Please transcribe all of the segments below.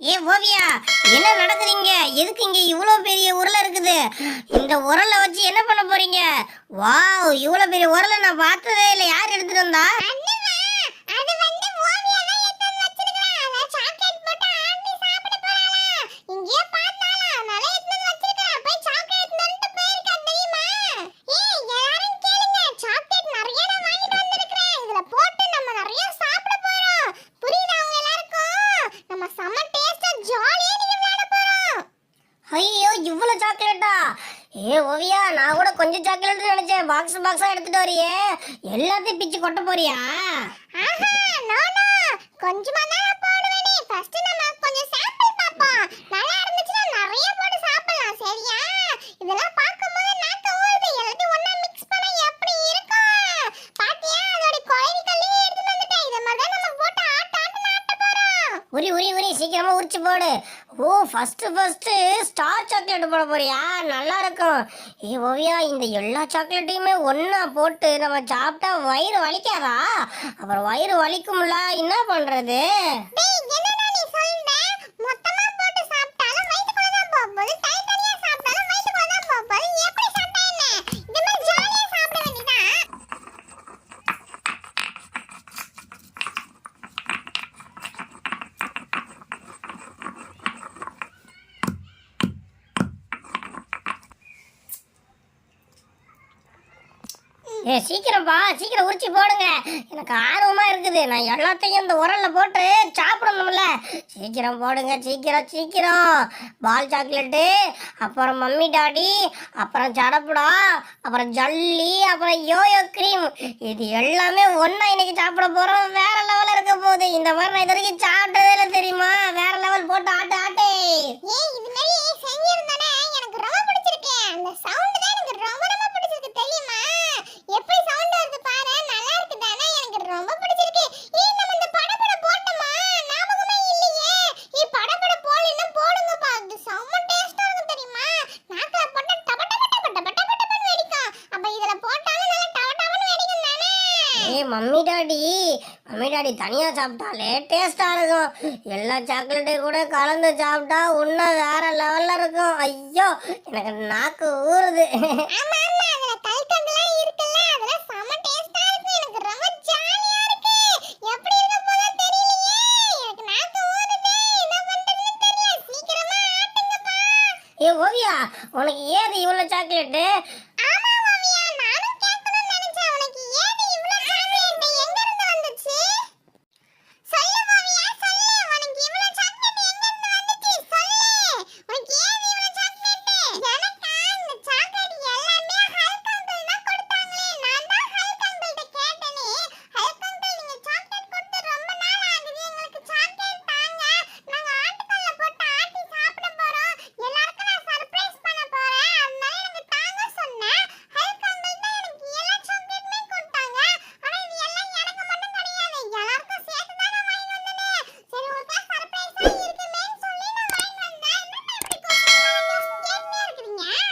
ஏ ஓவியா என்ன நடக்குறீங்க? எதுக்கு இங்க இவ்வளோ பெரிய உருளை இருக்குது? இந்த உரலை வச்சு என்ன பண்ண போறீங்க? வாவ் இவ்வளோ பெரிய உரலை நான் பார்த்ததே இல்லை. யார் எடுத்துட்டு வந்தா? ஏ ஓவியா நான் கூட கொஞ்சம் சாக்லேட் நினைச்சேன். பாக்ஸ் பாக்ஸா எடுத்துட்டு வரியே. எல்லாத்தையும் பிச்சு கொட்ட போறியா? கொஞ்சமா தான் போடுவேனே. ஃபர்ஸ்ட் நம்ம கொஞ்சம் சாம்பிள் பாப்போம் நல்லா இருந்துச்சுன்னா நிறைய போட்டு சாப்பிடலாம் சரியா? இதெல்லாம் பார்க்கும்போது நாக்கு ஊறுது. எல்லாத்தையும் ஒண்ணா மிக்ஸ் பண்ணா எப்படி இருக்கும்? பாத்தியா அதோட குழவிகளே எடுத்து வந்துட்டேன். இத மாதிரி தான் நம்ம போட்டு ஆட்ட ஆட்ட ஆட்ட போறோம். உரி உரி உரி சீக்கிரமா உரிச்சு போடு. ஓ ஃபர்ஸ்ட் ஃபர்ஸ்ட் ஸ்டார் சாக்லேட் போட போறியா? நல்லா இருக்கும். ஏ ஓவியா இந்த எல்லா சாக்லேட்டையுமே ஒன்றா போட்டு நம்ம சாப்பிட்டா வயிறு வலிக்காதா? அப்புறம் வயிறு வலிக்கும்ல என்ன பண்றது டேய் என்னடா நீ சொல்ற மொத்தமா போட்டு சாப்பிட்டாலும் வயித்துக்குள்ள தான் போகுது தனித்தனியா சாப்பிட்டாலும் வயித்துக்குள்ள தான் போகுது எப்படி சாப்பிட்டா என்ன இந்த மாதிரி ஜாலியா சாப்பிட வேண்டியதான் ஏ சீக்கிரம்ப்பா சீக்கிரம் உரிச்சு போடுங்க. எனக்கு ஆர்வமா இருக்குது. நான் எல்லாத்தையும் இந்த உரல்ல போட்டு சாப்பிடணும்ல. சீக்கிரம் போடுங்க சீக்கிரம் சீக்கிரம். பால் சாக்லேட்டு அப்புறம் மம்மி டாடி அப்புறம் சடப்புடா அப்புறம் ஜல்லி அப்புறம் யோயோ க்ரீம் இது எல்லாமே ஒன்றா இன்னைக்கு சாப்பிட போறோம். வேற லெவலில் இருக்க போகுது. இந்த மாதிரி நான் இது வரைக்கும் சாப்பிட்டதே இல்லை வேற லெவல் போட்டு ஆட்டு ஆட்டே ஏய் இது மாதிரி செஞ்சிருந்தானே எனக்கு ரொம்ப பிடிச்சிருக்கு அந்த சவுண்ட் தான் எனக்கு ரொம்ப ரொம்ப பிடிச்சிருக்கு தெரியுமா எப்படி சவுண்ட் வருது பாரு நல்லா இருக்கு தானே எனக்கு ரொம்ப பிடிச்சிருக்கு ஏய் நம்ம இந்த படபட போட்டோமா ஞாபகமே இல்லையே ஏய் படபட போடலன்னா போடுங்கப்பா அது செம்ம டேஸ்டா இருக்கும் தெரியுமா நாக்குல போட்டா டப டப டப டப டப டபன்னு வெடிக்கும் அப்ப இதுல போட்டாலும் நல்லா டப டபன்னு வெடிக்கும் தானே ஏய் மம்மி டாடி. மம்மி டாடி தனியா சாப்பிட்டாலே டேஸ்டா இருக்கும். எல்லா சாக்லேட்டையும் கூட கலந்து சாப்பிட்டா இன்னும் வேற லெவல்ல இருக்கும். ஐயோ எனக்கு நாக்கு ஊறுது. ஆமா ஆமா. அதுல கல்கண்டெல்லாம் இருக்குல்ல. அதெல்லாம்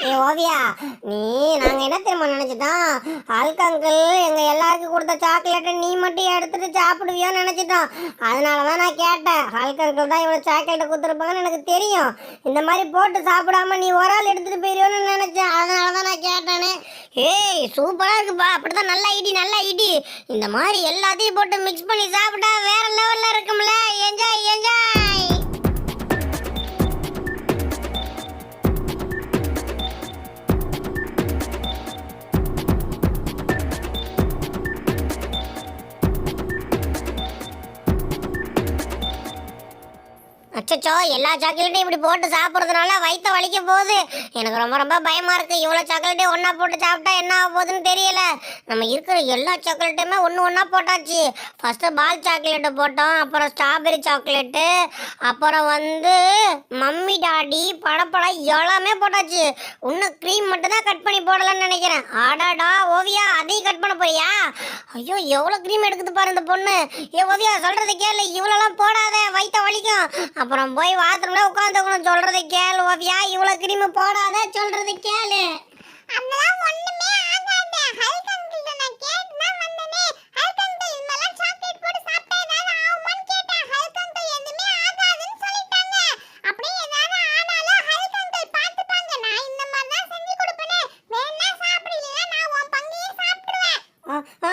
ஏ ஓவியா நீ நாங்க என்ன தெரியுமா நினைச்சிட்டோம்? ஹல்க் அங்கிள் எங்க எல்லாருக்கும் கொடுத்த சாக்லேட்டை நீ மட்டும் எடுத்துட்டு சாப்பிடுவியோன்னு நினைச்சிட்டோம். அதனால தான் நான் கேட்டேன். ஹல்க் அங்கிள் தான் இவ்வளோ சாக்லேட்டை கொடுத்துருப்பாங்கன்னு எனக்கு தெரியும். இந்த மாதிரி போட்டு சாப்பிடாம நீ ஒரு ஆள் எடுத்துட்டு போயிடுவோன்னு நினைச்சேன். அதனால தான் நான் கேட்டேனே. ஏய் சூப்பரா இருக்குப்பா. அப்படிதான் நல்லா இடி நல்லா இடி. இந்த மாதிரி எல்லாத்தையும் போட்டு மிக்ஸ் பண்ணி சாப்பிட்டா வேற லெவல்ல அச்சோ எல்லா சாக்லேட்டையும் இப்படி போட்டு சாப்பிட்றதுனால வயிற்ற வலிக்க போகுது. எனக்கு ரொம்ப ரொம்ப பயமாக இருக்குது இவ்வளோ சாக்லேட்டையும் ஒன்றா போட்டு சாப்பிட்டா என்ன ஆக போகுதுன்னு தெரியல. நம்ம இருக்கிற எல்லா சாக்லேட்டையுமே ஒன்று ஒன்றா போட்டாச்சு. ஃபஸ்ட்டு பால் சாக்லேட்டு போட்டோம் அப்புறம் ஸ்ட்ராபெரி சாக்லேட்டு அப்புறம் வந்து மம்மி டாடி படப்படம் எல்லாமே போட்டாச்சு. இன்னும் க்ரீம் மட்டும் தான் கட் பண்ணி போடலான்னு நினைக்கிறேன். ஆடாடா ஓவியா. போறியா? ஐயோ எவ்வளோ க்ரீம் எடுக்குது பாரு இந்த பொண்ணு. ஏ ஓவியா சொல்றது கேளு. இவ்வளோலாம் போடாத வயிற்ற வலிக்கும். அப்புறம் போய் பாத்ரூம்ல உட்காந்துக்கணும். சொல்றது கேளு ஓவியா. இவ்வளோ க்ரீம் போடாத சொல்றது கேளு.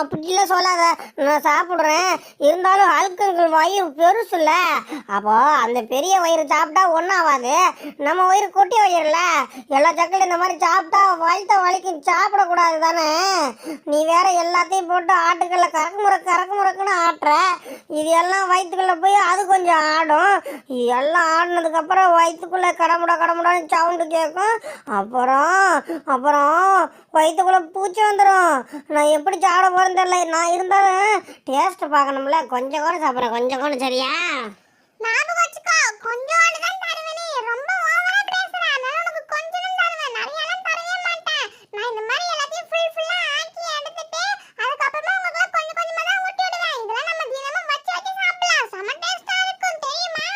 அப்படிலாம் சொல்லாத. நான் சாப்பிட்றேன். இருந்தாலும் அல்கங்கள் வயிறு பெருசுல்ல. அப்போ அந்த பெரிய வயிறு சாப்பிட்டா ஒன்றாவாது நம்ம வயிறு குட்டி வயிறுல எல்லா சக்கரையும் இந்த மாதிரி சாப்பிட்டா வயிற்ற வலிக்கும். சாப்பிடக்கூடாது தானே. நீ வேற எல்லாத்தையும் போட்டு ஆட்டுக்கல்ல கறக்கு முறை கறக்கு முறக்குன்னு ஆட்டுற. இது எல்லாம் வயிற்றுக்குள்ளே போய் அது கொஞ்சம் ஆடும். இது எல்லாம் ஆடினதுக்கப்புறம் வயிற்றுக்குள்ளே கடமுடா கடமுடான்னு சவுண்டு கேட்கும் அப்புறம் அப்புறம் வயிற்றுக்குள்ளே பூச்சி வந்துடும் நான் எப்படி சாப்பிட தெரியல நான் இருந்தாலும் டேஸ்ட் பார்க்கணும்ல. கொஞ்சம் கூட சாப்பிட்றேன். கொஞ்சம் கூட சரியா? ஞாபகம் வச்சுக்கோ. கொஞ்சோண்டு தான் தருவேனே. ரொம்ப ஓவரா பேசுற அதனால உனக்கு கொஞ்சம் தான் தருவேன். நிறைய எல்லாம் தரவே மாட்டேன். நான் இந்த மாதிரி எல்லாத்தையும் ஃபுல் ஃபுல்லா ஆக்கி எடுத்துட்டு அதுக்கப்புறமா உங்களுக்கு கொஞ்சம் கொஞ்சமா தான் ஊட்டி விடுவேன். இதெல்லாம் நம்ம தினமும் வச்சு வச்சு சாப்பிடலாம். செம டேஸ்டா இருக்கும் தெரியுமா?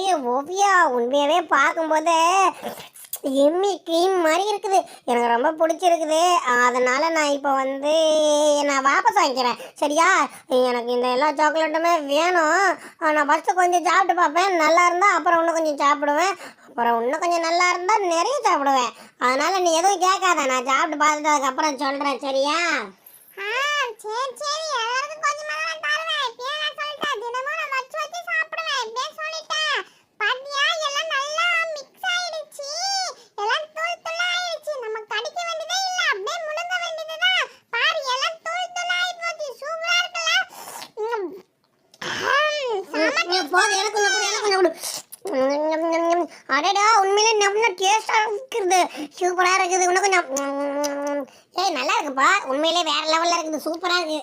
ஏ ஓவியா உண்மையாவே பார்க்கும்போது எம்மி க்ரீம் மாதிரி இருக்குது. எனக்கு ரொம்ப பிடிச்சிருக்குது. அதனால் நான் இப்போ வந்து நான் வாபஸ் வாங்கிக்கிறேன். சரியா? எனக்கு இந்த எல்லா சாக்லேட்டுமே வேணும். நான் ஃபஸ்ட்டு கொஞ்சம் சாப்பிட்டு பார்ப்பேன். நல்லா இருந்தால் அப்புறம் இன்னும் கொஞ்சம் சாப்பிடுவேன். அப்புறம் இன்னும் கொஞ்சம் நல்லா இருந்தால் நிறைய சாப்பிடுவேன். அதனால் நீ எதுவும் கேட்காத. நான் சாப்பிட்டு பார்த்துட்டு அதுக்கப்புறம் சொல்கிறேன் சரியா? ஆ சரி சரி எல்லாருக்கும் கொஞ்சமா தான் தருவேன் இப்பயே நான் சொல்லிட்டேன் தினமும் நான் வச்சு வச்சு சாப்பிடுவேன் இப்பயே சொல்லிட்டேன் பாத்தியா எல்லாம் நல்லா மிக்ஸ் ஆயிடுச்சு எல்லாம் தூள் தூள் ஆயிடுச்சு நம்ம கடிக்க வேண்டியதே இல்ல அப்படியே முழுங்க வேண்டியதுதான் பாரு எல்லாம் தூள் தூள் ஆயி போச்சு சூப்பரா இருக்குல்ல ம். ஆம், செம போதும் எனக்கு கொஞ்சம் கொடு, எனக்கு கொஞ்சம் கொடு. ம், ம், ம், ம். அடடா உண்மையிலே நம்ம டேஸ்டாக சூப்பரா இருக்குது. இன்னும் கொஞ்சம் ஏய் நல்லா இருக்குப்பா. உண்மையிலே வேற லெவல்ல இருக்குது. சூப்பரா இருக்கு.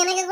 எனக்கு